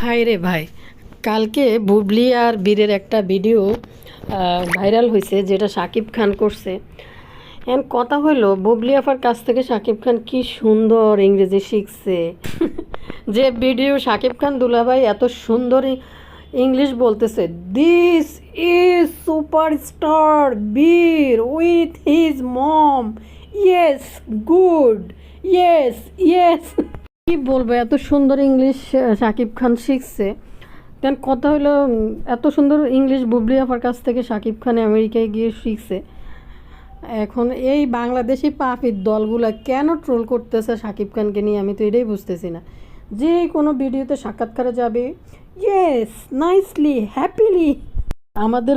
High রে ভাই। কালকে বুবলি আর বীরের একটা ভিডিও ভাইরাল হয়েছে যেটা সাকিব খান করছে। এন কথা হলো বুবলি আফার কাছ থেকে সাকিব খান কি সুন্দর ইংরেজি শিখছে। যে ভিডিও সাকিব খান দুলাভাই এত সুন্দর ইংলিশ বলতেছে this is superstar Veer with his mom yes good yes yes কি বলব, এত সুন্দর ইংলিশ শাকিব খান শিখছে। দেন কথা হলো এত সুন্দর ইংলিশ বুবলি আফার কাছ থেকে শাকিব খান আমেরিকায় গিয়ে শিখছে। এখন এই বাংলাদেশি পাপির দলগুলা কেন ট্রোল করতেছে শাকিব খানকে নিয়ে আমি তো এটাই বুঝতেছি না। যে কোনো ভিডিওতে সাক্ষাৎকারে যাবে ইয়েস নাইসলি হ্যাপিলি আমাদের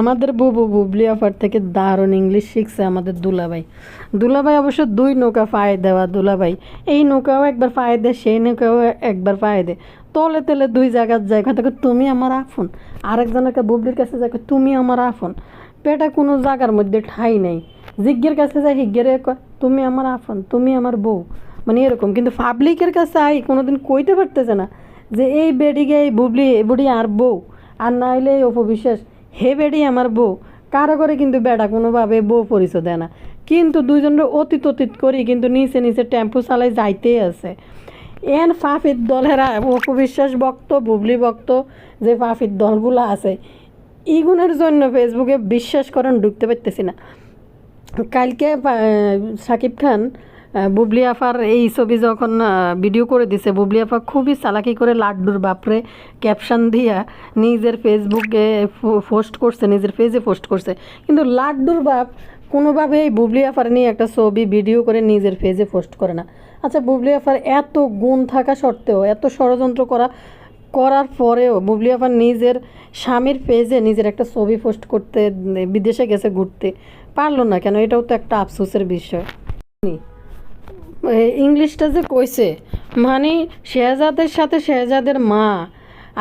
আমাদের বুবু বুবলি আফার থেকে দারুণ ইংলিশ শিখছে আমাদের দুলাভাই। দুলাভাই অবশ্য দুই নৌকা পায়ে দেওয়া দুলাভাই। এই নৌকাও একবার পায়ে দেয় সেই নৌকাও একবার পায়ে দেয় তলে তলে দুই জায়গার জায়গা থেকে, তুমি আমার আফন। আরেকজনের বুবলির কাছে যাকে তুমি আমার আফন। পেটা কোনো জায়গার মধ্যে ঠাই নেই। জিজ্ঞের কাছে যায়, হিজ্ঞের তুমি আমার আফন, তুমি আমার বউ। মানে এরকম, কিন্তু পাবলিকের কাছে আই কোনোদিন কইতে পারতেছে না যে এই বেডিকে এই বুবলি, বুড়ি আর বউ। আর না হইলে এই অপবিশ্বাস, হে বেডি আমার বউ, কারও করে কিন্তু বেটা কোনোভাবে বউ পরিচয় দেয় না। কিন্তু দুইজনের অতীত অতীত করি কিন্তু নিচে নিচে টেম্পু চালাই যাইতেই আছে। এন ফাফির দলেরা অপবিশ্বাস বক্ত বুবলি বক্ত যে ফাফির দলগুলো আছে, ইগুনের জন্য ফেসবুকে বিশ্বাস করেন ঢুকতে পারতেছি না। কালকে সাকিব খান বুবলি আফার এই ছবি যখন ভিডিও করে দিছে, বুবলি আফা খুবই চালাকি করে লাড্ডুর বাপরে ক্যাপশন দিয়া নিজের ফেসবুকে পোস্ট করছে, নিজের পেজে পোস্ট করছে। কিন্তু লাড্ডুর বাপ কোনোভাবে এই বুবলি আফার নিয়ে একটা ছবি ভিডিও করে নিজের পেজে পোস্ট করে না। আচ্ছা বুবলি আফার এত গুণ থাকা সত্ত্বেও, এত ষড়যন্ত্র করা, করার পরেও বুবলি আফার নিজের স্বামীর পেজে নিজের একটা ছবি পোস্ট করতে, বিদেশে গেছে ঘুরতে, পারল না কেন? এটাও তো একটা আফসোসের বিষয়। ইংলিশটা যে কইছে মানে শেহজাদের সাথে শেহজাদের মা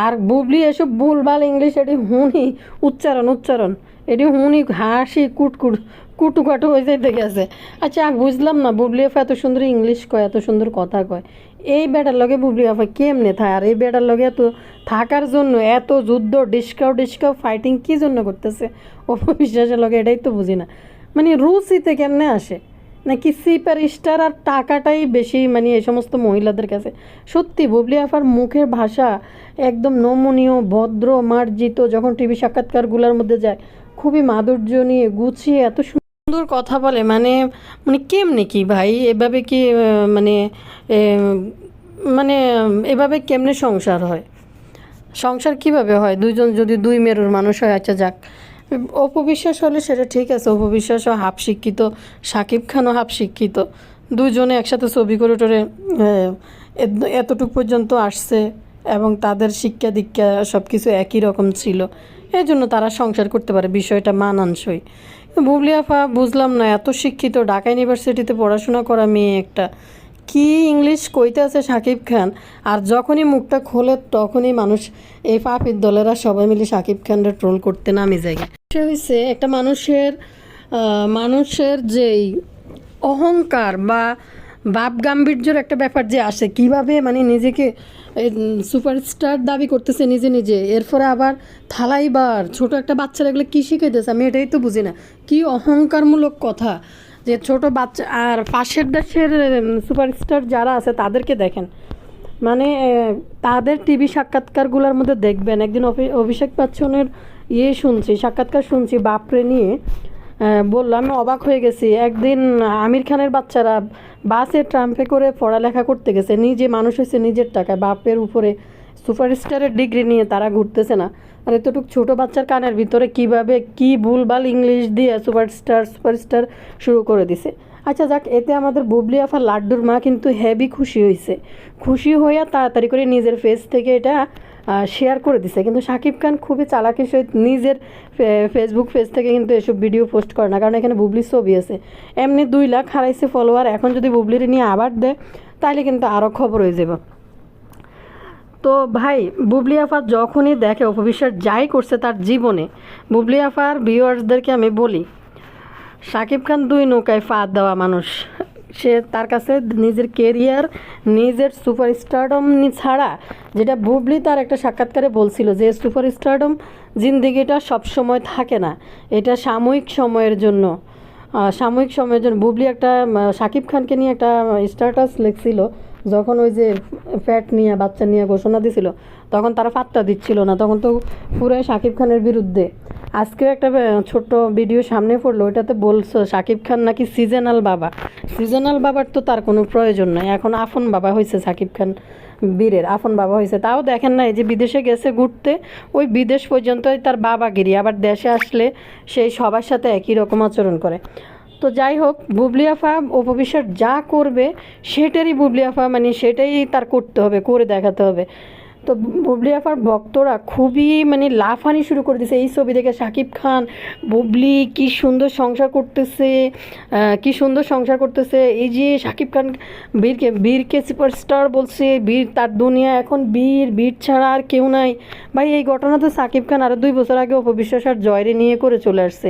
আর বুবলি এসব ভুলভাল ইংলিশ, এটি হুনি উচ্চারণ উচ্চারণ। এটি হুনি হাসি, কুটকুট কুটুকাটু হয়ে যেতে গেছে। আচ্ছা বুঝলাম না, বুবলি আফা এত সুন্দর ইংলিশ কয়, এত সুন্দর কথা কয়। এই বেটার লগে বুবলি আফা কেমনে থাকে আর এই বেটার লগে এত থাকার জন্য এত যুদ্ধ ডিসকাউ ডিসকাউ ফাইটিং কী জন্য করতেছে? অপবিশ্বাসের লগে এটাই তো বুঝি না। মানে রুচিতে কেমনে আসে? নাকি সুপার স্টার আর টাকাটাই বেশি মানে এই সমস্ত মহিলাদের কাছে? সত্যি, বুবলি আফার মুখের ভাষা একদম নমনীয়, ভদ্র, মার্জিত, যখন টিভি সাক্ষাৎকারগুলোর মধ্যে যায়, খুবই মাধুর্য নিয়ে গুছিয়ে এত সুন্দর কথা বলে মানে মানে কেমনে কি ভাই? এভাবে কি মানে মানে এভাবে কেমনে সংসার হয়? সংসার কীভাবে হয়? দুইজন যদি দুই মেরুর মানুষ হয় আচ্ছা যাক। অপবিশ্বাস হলে সেটা ঠিক আছে অপবিশ্বাসও হাফ শিক্ষিত সাকিব খানও হাফ শিক্ষিত দুজনে একসাথে ছবি করে টোরে এতটুকু পর্যন্ত আসছে এবং তাদের শিক্ষা দীক্ষা সব কিছু একই রকম ছিল। এই জন্য তারা সংসার করতে পারে, বিষয়টা মানানসই। বুবলি আফা বুঝলাম না, এত শিক্ষিত, ঢাকা ইউনিভার্সিটিতে পড়াশোনা করা মেয়ে একটা। কি ইংলিশ কইতে আছে সাকিব খান? আর যখনই মুখটা খোলে, তখনই মানুষ এই পাপির দলেরা সবাই মিলে সাকিব খানরা ট্রোল করতে নামে যায়। সে হয়েছে একটা মানুষের মানুষের যেই অহংকার বা বাপ গাম্ভীর্যর একটা ব্যাপার যে আসে, কীভাবে মানে নিজেকে সুপারস্টার দাবি করতেছে নিজে নিজে, এরপরে আবার থালাইবার ছোট একটা বাচ্চারা এগুলো কী শিখাইতেছে আমি এটাই তো বুঝি না। কী অহংকারমূলক কথা। যে ছোট বাচ্চা আর পাশের দেশের সুপারস্টার যারা আছে তাদেরকে দেখেন। মানে তাদের টিভি সাক্ষাৎকারগুলোর মধ্যে দেখবেন। একদিন অভি- অভিষেক বচ্চনের ইয়ে শুনছি, সাক্ষাৎকার শুনছি বাপরে নিয়ে। বললাম, আমি অবাক হয়ে গেছি। একদিন আমির খানের বাচ্চারা বাসে ট্রাম্পে করে পড়ালেখা করতে গেছে। নিজে মানুষ হয়েছে নিজের টাকায়। বাপের উপরে সুপারস্টারের ডিগ্রি নিয়ে তারা ঘুরতেছে না। আর এতটুকু ছোট বাচ্চার কানের ভিতরে কীভাবে কি ভুলভাল ইংলিশ দিয়ে সুপারস্টার সুপারস্টার শুরু করে দিছে। আচ্ছা যাক, এতে আমাদের বুবলি আফা লাড্ডুর মা কিন্তু হেভি খুশি হয়েছে খুশি হইয়া তাড়াতাড়ি করে নিজের ফেস থেকে এটা শেয়ার করে দিছে। কিন্তু শাকিব খান খুবই চালাকির সহিত নিজের ফেসবুক পেজ থেকে কিন্তু এসব ভিডিও পোস্ট করে না। কারণ এখানে বুবলির ছবি আছে। এমনি দুই লাখ হারাইছে ফলোয়ার এখন যদি বুবলির নিয়ে আবার দেয়, তাহলে কিন্তু আরও খবর হয়ে যাবে। তো ভাই, বুবলি আফা যখনই দেখে অপবিশ্বাস যাই করছে তার জীবনে, বুবলি আফার ভিউয়ার্সদেরকে আমি বলি শাকিব খান দুই নৌকায় ফাঁদ দেওয়া মানুষ। সে তার কাছে নিজের কেরিয়ার নিজের সুপার স্টারডম ছাড়া, যেটা বুবলি তার একটা সাক্ষাৎকারে বলছিল যে সুপার স্টারডম জিন্দিগিটা সবসময় থাকে না। এটা সাময়িক সময়ের জন্য। সাময়িক সময়ের জন্য বুবলি একটা শাকিব খানকে নিয়ে একটা স্ট্যাটাস লিখছিল। যখন ওই যে ফ্যাট নিয়ে, বাচ্চা নিয়ে ঘোষণা দিছিল, তখন তারা পাত্তা দিচ্ছিল না। তখন তো পুরাই শাকিব খানের বিরুদ্ধে। আজকেও একটা ছোট্ট ভিডিও সামনে পড়ল, ওইটাতে বলছো শাকিব খান নাকি সিজনাল বাবা? সিজনাল বাবার তো তার কোনো প্রয়োজন নাই। এখন আফন বাবা হয়েছে শাকিব খান বীরের, আফন বাবা হয়েছে তাও দেখেন না এই যে বিদেশে গেছে ঘুরতে, ওই বিদেশ পর্যন্তই তার বাবাগিরি। আবার দেশে আসলে সেই সবার সাথে একই রকম আচরণ করে। তো যাই হোক বুবলি আফা উপবিশ্বাস যা করবে, সেটারই বুবলি আফা মানে সেটাই তার করতে হবে, করে দেখাতে হবে। তো বুবলি আফার ভক্তরা খুবই মানে লাফানি শুরু করে দিয়েছে। এই ছবি দেখে শাকিব খান, বুবলি কি সুন্দর সংসার করতেছে কি সুন্দর সংসার করতেছে। এই যে শাকিব খান, বীরকে বীরকে সুপারস্টার বলছে, বীর তার দুনিয়া এখন বীর বীর ছাড়া আর কেউ নাই। ভাই, এই ঘটনা তো শাকিব খান আরও দুই বছর আগে অপবিশ্বাস আর জয়রে নিয়ে করে চলে আসছে।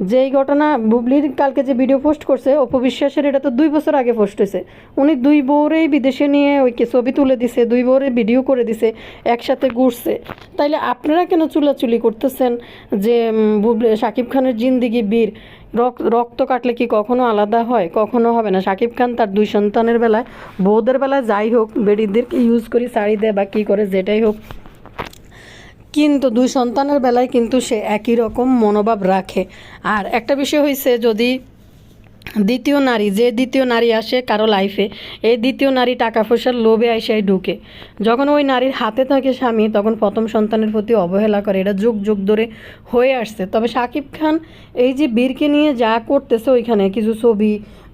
যেই ঘটনা বুবলির কালকে যে ভিডিও পোস্ট করছে অপবিশ্বাসের এটা তো দুই বছর আগে পোস্ট হয়েছে। উনি দুই বউরেই বিদেশে নিয়ে ওই কে ছবি তুলে দিছে, দুই বউরে ভিডিও করে দিছে, একসাথে ঘুরছে। তাইলে আপনারা কেন চুলাচুলি করতেছেন যে বুবলি, শাকিব খানের জিন্দিগি বীর? রক- রক্ত কাটলে কি কখনো আলাদা হয়? কখনো হবে না। শাকিব খান তার দুই সন্তানের বেলায়, বউদের বেলায় যাই হোক বেডিদেরকে ইউজ করি, শাড়ি দেয় বা কী করে, যেটাই হোক কিন্তু দুই সন্তানের বেলায় কিন্তু সে একই রকম মনোভাব রাখে। আর একটা বিষয় হয়েছে যদি দ্বিতীয় নারী, যে দ্বিতীয় নারী আসে কারও লাইফে এই দ্বিতীয় নারী টাকা পয়সার লোভে আইসাই ঢুকে। যখন ওই নারীর হাতে থাকে স্বামী, তখন প্রথম সন্তানের প্রতি অবহেলা করে। এটা যুগ যুগ ধরে হয়ে আসছে। তবে শাকিব খান এই যে বীরকে নিয়ে যা করতেছে ওইখানে, কিছু ছবি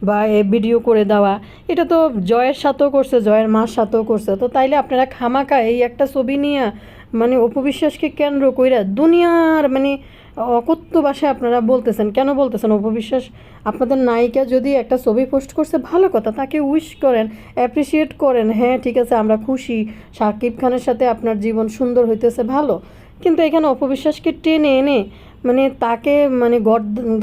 বা এ ভিডিও করে দেওয়া, এটা তো জয়ের সাথেও করছে, জয়ের মার সাথেও করছে। তো তাইলে আপনারা খামাকা এই একটা ছবি নিয়ে মানে অপবিশ্বাসকে কেন্দ্র কইরা দুনিয়ার মানে অকথ্য ভাষায় আপনারা বলতেছেন, কেন বলতেছেন অপবিশ্বাস? আপনাদের নায়িকা যদি একটা ছবি পোস্ট করছে, ভালো কথা, তাকে উইশ করেন অ্যাপ্রিসিয়েট করেন হ্যাঁ ঠিক আছে, আমরা খুশি শাকিব খানের সাথে আপনার জীবন সুন্দর হইতেছে, ভালো। কিন্তু এখানে অপবিশ্বাসকে টেনে এনে মানে তাকে মানে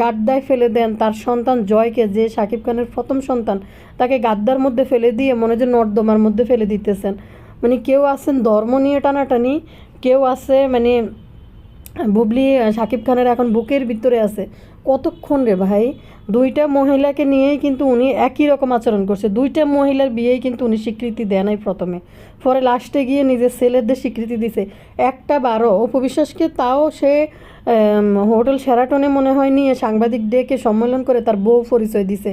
গাদ্দায় ফেলে দেন তার সন্তান জয়কে, যে শাকিব খানের প্রথম সন্তান, তাকে গাদ্দার মধ্যে ফেলে দিয়ে মনে যে নর্দমার মধ্যে ফেলে দিতেছেন। মানে কেউ আছেন ধর্ম নিয়ে টানাটানি, কেউ আছে মানে বুবলি, শাকিব খানের এখন বুকের ভিতরে আছে। কতক্ষণ রে ভাই? দুইটা মহিলাকে নিয়েই কিন্তু উনি একই রকম আচরণ করছে। দুইটা মহিলার বিয়েই কিন্তু উনি স্বীকৃতি দেয় নাই প্রথমে। পরে লাস্টে গিয়ে নিজের ছেলেদের স্বীকৃতি দিছে। একটা বারো অপবিশ্বাসকে তাও সে হোটেল সেরাটনে মনে হয় নিয়ে সাংবাদিক ডেকে সম্মেলন করে তার বউ পরিচয় দিছে,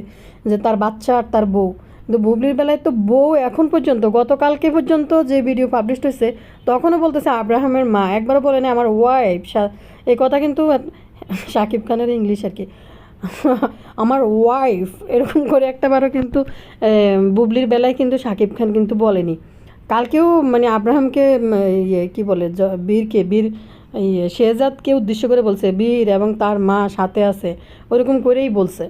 যে তার বাচ্চা আর তার বউ। কিন্তু বুবলির বেলায় তো বউ এখন পর্যন্ত, গতকালকে পর্যন্ত যে ভিডিও পাবলিশ হয়েছে, তখনও বলতেছে আব্রাহামের মা। একবারও বলেনি আমার ওয়াইফ এই কথা কিন্তু শাকিব খানের ইংলিশ আর কি। আমার ওয়াইফ এরকম করে একটাবারও কিন্তু বুবলির বেলায় কিন্তু শাকিব খান কিন্তু বলেনি। কালকেও মানে আব্রাহামকে ইয়ে কী বলে বীরকে, বীর শেহজাদকে উদ্দেশ্য করে বলছে, বীর এবং তার মা সাথে আছে, ওরকম করেই বলছে।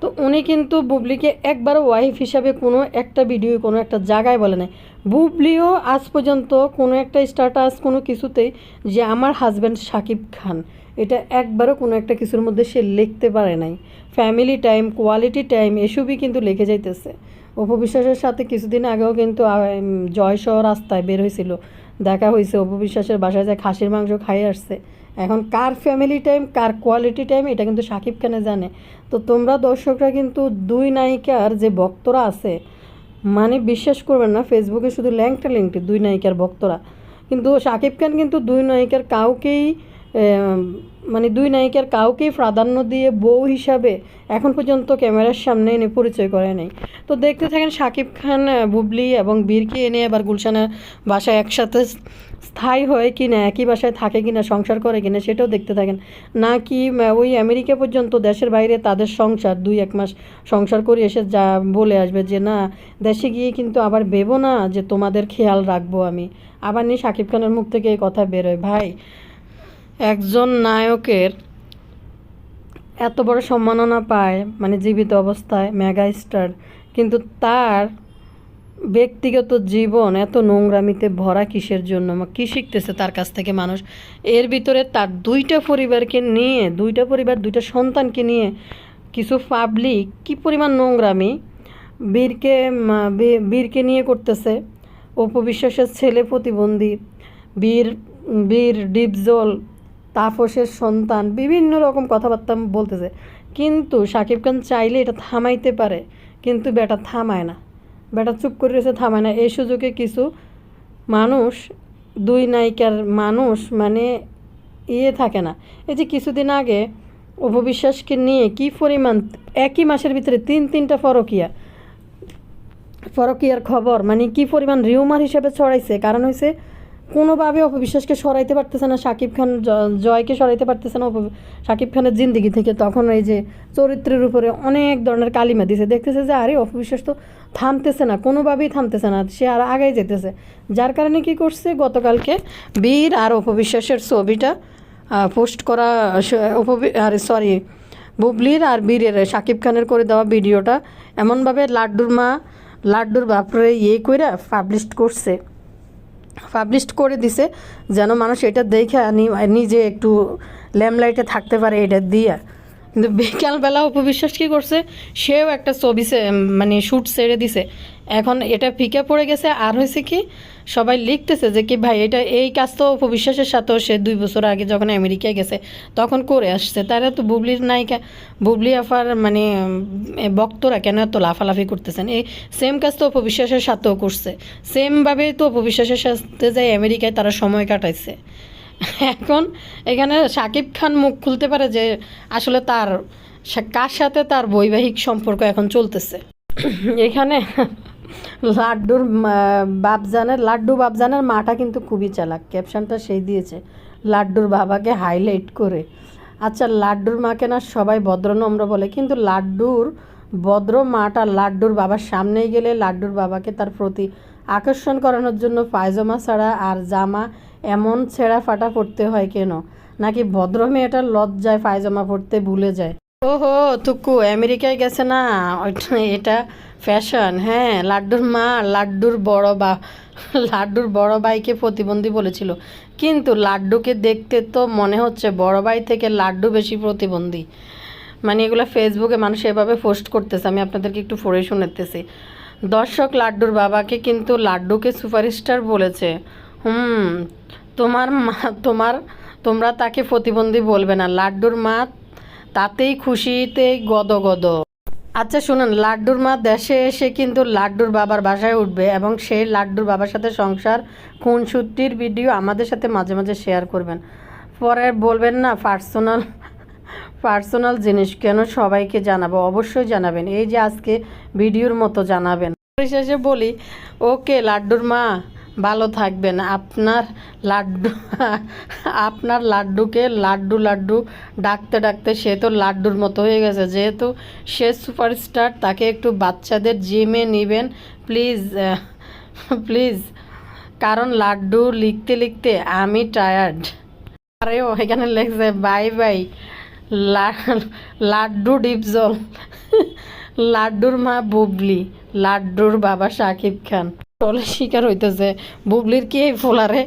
তো উনি কিন্তু বুবলিকে একবারও ওয়াইফ হিসাবে কোনো একটা ভিডিও, কোনো একটা জায়গায় বলে নাই। বুবলিও আজ পর্যন্ত কোনো একটা স্ট্যাটাস কোনো কিছুতেই যে আমার হাজব্যান্ড শাকিব খান, এটা একবারও কোনো একটা কিছুর মধ্যে সে লিখতে পারে নাই। ফ্যামিলি টাইম, কোয়ালিটি টাইম, এসবই কিন্তু লিখে যাইতেছে। অপবিশ্বাসের সাথে কিছুদিন আগেও কিন্তু জয়সহ রাস্তায় বের হয়েছিল। দেখা হয়েছে অপবিশ্বাসের বাসায় যায় খাসির মাংস খাইয়ে আসছে। এখন কার ফ্যামিলি টাইম কার কোয়ালিটি টাইম এটা কিন্তু সাকিব খানে জানে। তো তোমরা দর্শকরা কিন্তু দুই নায়িকার যে ভক্তরা আছে মানে বিশ্বাস করবেন না ফেসবুকে শুধু ল্যাংটা ল্যাংটি দুই নায়িকার ভক্তরা। কিন্তু সাকিব খান কিন্তু দুই নায়িকার কাউকেই মানে দুই নায়িকার কাউকেই প্রাধান্য দিয়ে বউ হিসাবে এখন পর্যন্ত ক্যামেরার সামনে এনে পরিচয় করে নাই। তো দেখতে থাকেন শাকিব খান বুবলি এবং বীরকে এনে আবার গুলশানের বাসায় একসাথে স্থায়ী হয় কি না একই বাসায় থাকে কি না সংসার করে কি না সেটাও দেখতে থাকেন। না কি ওই আমেরিকা পর্যন্ত দেশের বাইরে তাদের সংসার, দুই এক মাস সংসার করে এসে যা বলে আসবে যে, না, দেশে গিয়ে কিন্তু আবার ভেবো না যে তোমাদের খেয়াল রাখব আমি। আবার নিয়ে শাকিব খানের মুখ থেকে এই কথা বেরোয়, ভাই একজন নায়কের এত বড় সম্মাননা পায় মানে জীবিত অবস্থায়, মেগা স্টার। কিন্তু তার ব্যক্তিগত জীবন এত নোংরামিতে ভরা কিসের জন্য? কি শিখতেছে তার কাছ থেকে মানুষ? এর ভিতরে তার দুইটা পরিবারকে নিয়ে, দুইটা পরিবার, দুইটা সন্তানকে নিয়ে কিছু পাবলিক কি পরিমাণ নোংরামি? বীরকে বীরকে নিয়ে করতেছে। অপবিশ্বাসের ছেলে প্রতিবন্ধী। বীর বীর ডিপজল তাপসের সন্তান, বিভিন্ন রকম কথাবার্তা বলতেছে। কিন্তু শাকিব খান চাইলে এটা থামাইতে পারে, কিন্তু বেটা থামায় না। বেটা চুপ করে রয়েছে, থামায় না। এই সুযোগে কিছু মানুষ, দুই নায়িকার মানুষ মানে ইয়ে থাকে না। এই যে কিছুদিন আগে অপবিশ্বাসকে নিয়ে কি পরিমাণ, একই মাসের ভিতরে তিন তিনটা ফরকিয়া। ফরকিয়ার খবর মানে কি পরিমাণ রিউমার হিসেবে ছড়াইছে। কারণ হয়েছে কোনোভাবে অপবিশ্বাসকে সরাইতে পারতেছে না শাকিব খান জয়কে সরাইতে পারতেছে না শাকিব খানের জিন্দিগি থেকে তখন এই যে চরিত্রের উপরে অনেক ধরনের কালিমা দিছে। দেখতেছে যে, আরে, অপবিশ্বাস তো থামতেছে না, কোনোভাবেই থামতেছে না, সে আর আগে যেতেছে। যার কারণে কি করছে, গতকালকে বীর আর অপবিশ্বাসের ছবিটা পোস্ট করা অপবি, আরে, সরি, বুবলির আর বীরের শাকিব খানের করে দেওয়া ভিডিওটা এমনভাবে লাড্ডুর মা, লাড্ডুর বাপরে ইয়ে করে পাবলিশ করছে। পাবলিশ করে দিছে, যেন মানুষ এটা দেখে নিজে একটু ল্যাম্পলাইটে থাকতে পারে এটা দিয়ে। কিন্তু বিকালবেলা উপবিশ্বাস কী করছে? সেও একটা ছবি মানে শ্যুট ছেড়ে দিছে। এখন এটা ফিকে পড়ে গেছে, আর হয়েছে কি, সবাই লিখতেছে যে কি ভাই এটা, এই কাজ তো উপবিশ্বাসের সাথেও সে দুই বছর আগে যখন আমেরিকায় গেছে, তখন করে আসছে। তারা তো বুবলির নায়িকা, বুবলি আফার মানে বক্তরা কেন এত লাফালাফি করতেছেন? এই সেম কাজ তো উপবিশ্বাসের সাথেও করছে। সেমভাবেই তো উপবিশ্বাসের সাথে যাই আমেরিকায় তারা সময় কাটাইছে। এখন এখানে শাকিব খান মুখ খুলতে পারে যে আসলে তার কার সাথে তার বৈবাহিক সম্পর্ক এখন চলতেছে। এখানে লাড্ডুর বাপজানের, লাড্ডু বাপজানের মাটা কিন্তু খুবই চালাক। ক্যাপশনটা সেই দিয়েছে, লাড্ডুর বাবাকে হাইলাইট করে। আচ্ছা লাড্ডুর মাকে না সবাই ভদ্রনম্র বলে, কিন্তু লাড্ডুর ভদ্র মাটা লাড্ডুর বাবার সামনেই গেলে লাড্ডুর বাবাকে তার প্রতি আকর্ষণ করানোর জন্য পায়জামা ছাড়া আর জামা এমন ছেঁড়া ফাটা পড়তে হয় কেন? নাকি ভদ্র মেয়েটা লজ্জায় পায়জামা পরতে ভুলে যায়? ওহো তুকু আমেরিকায় গেছে না? এটা ফ্যাশন হ্যাঁ লাড্ডুর মা, লাড্ডুর বড় বা, লাড্ডুর বড় ভাইকে প্রতিবন্ধী বলেছিল। কিন্তু লাড্ডুকে দেখতে তো মনে হচ্ছে বড় ভাই থেকে লাড্ডু বেশি প্রতিবন্ধী। মানে এগুলো ফেসবুকে মানুষ এভাবে পোস্ট করতেছে, আমি আপনাদেরকে একটু পড়ে শোনাতেছি। দর্শক, লাড্ডুর বাবাকে কিন্তু লাড্ডুকে সুপারস্টার বলেছে। হুম, তোমার মা, তোমার, তোমরা তাকে প্রতিবন্ধী বলবে না। লাড্ডুর মা তাতেই খুশিতে গদ গদ আচ্ছা শুনুন, লাড্ডুর মা দেশে এসে কিন্তু লাড্ডুর বাবার বাসায় উঠবে এবং সেই লাড্ডুর বাবার সাথে সংসার, খুনসুটির ভিডিও আমাদের সাথে মাঝে মাঝে শেয়ার করবেন। পরে বলবেন না পার্সোনাল পার্সোনাল জিনিস কেন সবাইকে জানাব? অবশ্যই জানাবেন। এই যে আজকে ভিডিওর মতো জানাবেন। শেষে বলি, ওকে, লাড্ডুর মা। ভালো থাকবেন। আপনার লাড্ডু, আপনার লাড্ডুকে লাড্ডু লাড্ডু ডাকতে ডাকতে সে তো লাড্ডুর মতো হয়ে গেছে। যেহেতু সে সুপারস্টার, তাকে একটু বাচ্চাদের জিমে নেবেন। প্লিজ প্লিজ, কারণ লাড্ডু লিখতে লিখতে আমি টায়ার্ড আরে ও এখানে লেখছে, বাই বাই লাড্ডু ডিপজল। লাড্ডুর মা বুবলি, লাড্ডুর বাবা শাকিব খান। শিকার হইতেছে। বুবলির কি এই ফোলারে?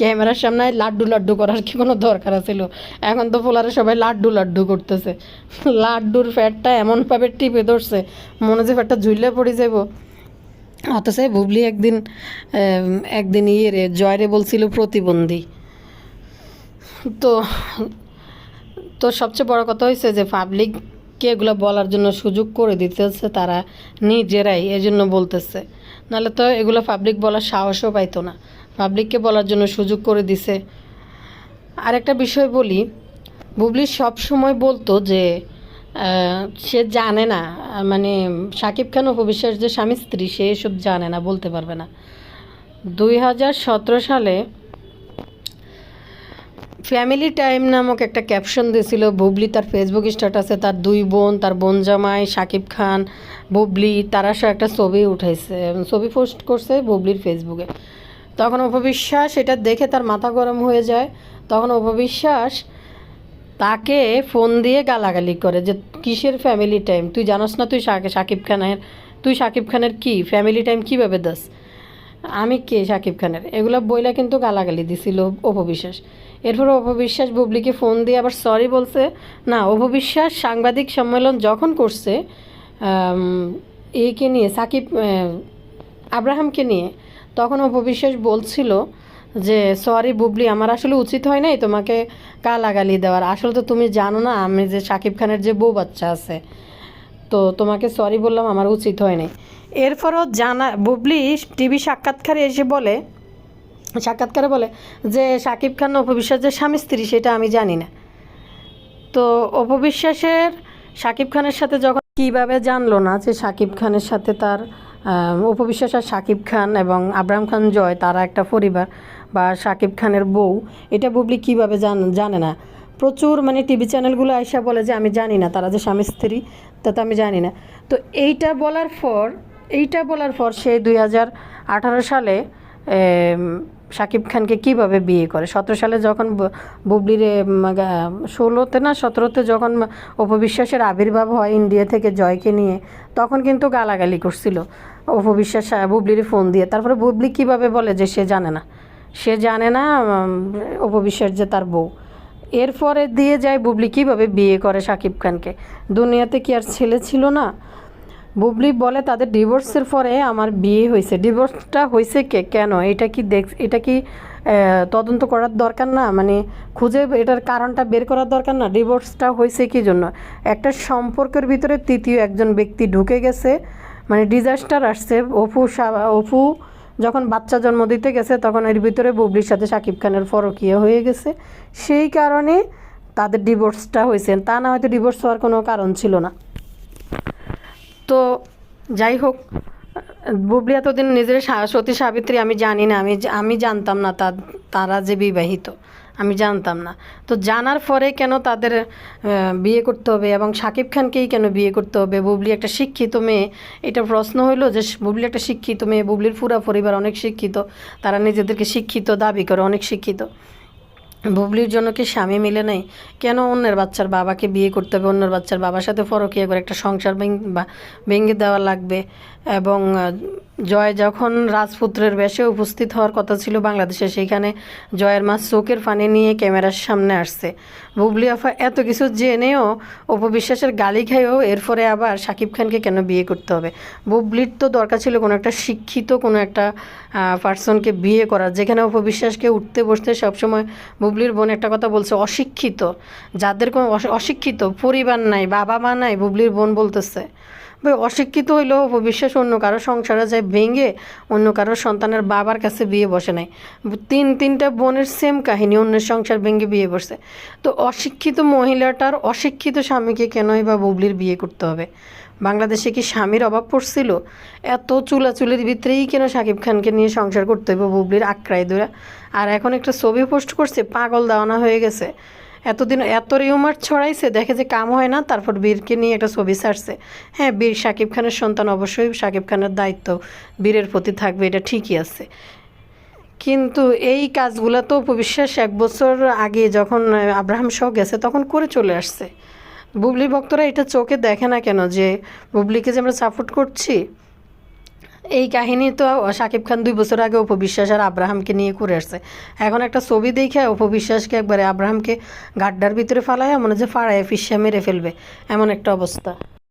ক্যামেরার সামনে লাড্ডু লাড্ডু করার কি কোনো দরকার ছিল এখন তো ফোলারে সবাই লাড্ডু লাড্ডু করতেছে। লাড্ডুর ফ্যাটটা এমনভাবে টিপে ধরছে, মনে যে ফ্যাটটা ঝুলে পড়ে যাব। অথচ বুবলি একদিন একদিন ইয়ে রে, জয়রে বলছিল প্রতিবন্ধী। তো তো সবচেয়ে বড় কথা হয়েছে যে পাবলিককে এগুলো বলার জন্য সুযোগ করে দিতেছে তারা নিজেরাই এই জন্য বলতেছে। নাহলে তো এগুলো পাবলিক বলার সাহসও পাইতো না। পাবলিককে বলার জন্য সুযোগ করে দিছে। আর একটা বিষয় বলি, বুবলি সব সময় বলতো যে সে জানে না মানে সাকিব খান অপবিশ্বাস যে স্বামী স্ত্রী, সে এসব জানে না, বলতে পারবে না। দুই হাজার সতেরো সালে ফ্যামিলি টাইম নামক একটা ক্যাপশন দিয়েছিল, বুবলি তার ফেসবুক স্ট্যাটাসে তার দুই বোন, তার বোন জামাই শাকিব খান, বুবলি, তারা সব একটা ছবি উঠাইছে, ছবি পোস্ট করছে বুবলির ফেসবুকে তখন অপবিশ্বাস এটা দেখে তার মাথা গরম হয়ে যায়। তখন অপবিশ্বাস তাকে ফোন দিয়ে গালাগালি করে যে, কিসের ফ্যামিলি টাইম তুই জানোস না তুই শাক- শাকিব খানের, তুই শাকিব খানের কি? ফ্যামিলি টাইম কীভাবে দাস? আমি কে? সাকিব খানের? এগুলো বইলা কিন্তু গালাগালি দিছিল অপবিশ্বাস। এরপর অপবিশ্বাস বুবলিকে ফোন দিয়ে আবার সরি বলছে, না, অপবিশ্বাস সাংবাদিক সম্মেলন যখন করছে একে নিয়ে, সাকিব আব্রাহামকে নিয়ে, তখন অপবিশ্বাস বলছিল যে সরি বুবলি, আমার আসলে উচিত হয় নাই তোমাকে গালাগালি দেওয়ার। আসলে তো তুমি জানো না, আমি যে সাকিব খানের যে বউ বাচ্চা আছে, তো তোমাকে সরি বললাম, আমার উচিত হয় নাই। এরপরও জানা, বুবলি টিভি সাক্ষাৎকারে এসে বলে সাক্ষাৎকারে বলে যে সাকিব খান অপবিশ্বাস যে স্বামী স্ত্রী সেটা আমি জানি না। তো অপবিশ্বাসের সাকিব খানের সাথে যখন কীভাবে জানলো না যে সাকিব খানের সাথে তার আহ, অপবিশ্বাস আর সাকিব খান এবং আব্রাহাম খান জয় তারা একটা পরিবার বা সাকিব খানের বউ এটা বুবলি কীভাবে জান জানে না। প্রচুর মানে টিভি চ্যানেলগুলো আইসা বলে যে আমি জানি না তারা যে স্বামী স্ত্রী তা তো আমি জানি না। তো এইটা বলার পর এইটা বলার পর সে দুই হাজার আঠারো সালে শাকিব খানকে কীভাবে বিয়ে করে? সতেরো সালে যখন বুবলির ষোলোতে না, সতেরোতে যখন অপবিশ্বাসের আবির্ভাব হয় ইন্ডিয়া থেকে জয়কে নিয়ে, তখন কিন্তু গালাগালি করছিল অপবিশ্বাস বুবলির ফোন দিয়ে। তারপরে বুবলি কীভাবে বলে যে সে জানে না? সে জানে না অপবিশ্বাস যে তার বউ। এরপরে দিয়ে যায় বুবলি কীভাবে বিয়ে করে শাকিব খানকে? দুনিয়াতে কি আর ছেলে ছিল না? বুবলি বলে, তাদের ডিভোর্সের পরে আমার বিয়ে হয়েছে। ডিভোর্সটা হয়েছে কে? কেন? এটা কি দেখ, এটা কি তদন্ত করার দরকার না? মানে খুঁজে এটার কারণটা বের করার দরকার না? ডিভোর্সটা হয়েছে কি জন্য? একটা সম্পর্কের ভিতরে তৃতীয় একজন ব্যক্তি ঢুকে গেছে। মানে ডিজাস্টার আসছে। অপু অপু যখন বাচ্চা জন্ম দিতে গেছে, তখন এর ভিতরে বুবলির সাথে শাকিব খানের ফরকিয়া হয়ে গেছে। সেই কারণে তাদের ডিভোর্সটা হয়েছে। তা না হয়তো ডিভোর্স হওয়ার কোনো কারণ ছিল না। তো যাই হোক, বুবলি এতদিন নিজের সতী সাবিত্রী আমি জানি না, আমি আমি জানতাম না তা তারা যে বিবাহিত, আমি জানতাম না। তো জানার পরে কেন তাদের বিয়ে করতে হবে এবং শাকিব খানকেই কেন বিয়ে করতে হবে? বুবলি একটা শিক্ষিত মেয়ে, এটা প্রশ্ন হইল যে বুবলি একটা শিক্ষিত মেয়ে, বুবলির পুরা পরিবার অনেক শিক্ষিত, তারা নিজেদেরকে শিক্ষিত, দাবি করে অনেক শিক্ষিত। বুবলির জন্য কি স্বামী মিলে নেই? কেন অন্যের বাচ্চার বাবাকে বিয়ে করতে হবে? অন্যের বাচ্চার বাবার সাথে ফরকিয়া করে একটা সংসার ভেঙ- দেওয়া লাগবে এবং জয় যখন রাজপুত্রের বেশে উপস্থিত হওয়ার কথা ছিল বাংলাদেশে সেইখানে জয়ের মা চোখের পানি নিয়ে ক্যামেরার সামনে আসছে। বুবলি আফা, এত কিছু জেনেও অপবিশ্বাসের গালি খাইও এরপরে আবার শাকিব খানকে কেন বিয়ে করতে হবে? বুবলির তো দরকার ছিল কোনো একটা শিক্ষিত, কোনো একটা পার্সনকে বিয়ে করার যেখানে অপবিশ্বাসকে উঠতে বসতে সবসময় বুবলির বোন একটা কথা বলছে, অশিক্ষিত। যাদের কোনো অশ- অশিক্ষিত, পরিবার নাই বাবা মা নাই, বুবলির বোন বলতেছে। অশিক্ষিত হইলেও অপবিশ্বাস অন্য কারও সংসারে যায় ভেঙে অন্য কারও সন্তানের বাবার কাছে বিয়ে বসে নাই। তিন, তিনটা বোনের সেম কাহিনী, অন্যের সংসার ভেঙে বিয়ে বসে তো অশিক্ষিত মহিলাটার অশিক্ষিত স্বামীকে কেনই বা বুবলির বিয়ে করতে হবে? বাংলাদেশে কি স্বামীর অভাব পড়ছিল? এত চুলাচুলির ভিতরেই কেন শাকিব খানকে নিয়ে সংসার করতে হবে বুবলির আক্রায় দূরা? আর এখন একটা ছবি পোস্ট করছে, পাগল দাওয়ানা হয়ে গেছে। এতদিন এত রিউমার ছড়াইছে, দেখে যে কাম হয় না, তারপর বীরকে নিয়ে একটা ছবি ছাড়ছে। হ্যাঁ বীর শাকিব খানের সন্তান অবশ্যই সাকিব খানের দায়িত্ব, বীরের প্রতি থাকবে, এটা ঠিকই আছে। কিন্তু এই কাজগুলো তো উপবিশ্বাস এক বছর আগে যখন আব্রাহাম শখ গেছে, তখন করে চলে আসছে। বুবলি ভক্তরা এটা চোখে দেখে না কেন যে, বুবলিকে যে আমরা সাপোর্ট করছি এই কাহিনী তো শাকিব খান দুই বছর আগে অপবিশ্বাস আর আব্রাহামকে নিয়ে করে আসছে। এখন একটা ছবি দেখে অপবিশ্বাসকে একবারে আব্রাহামকে গাড্ডার ভিতরে ফালায় মনে হচ্ছে ফাড়ায় ফিসা মেরে ফেলবে। এমন একটা অবস্থা।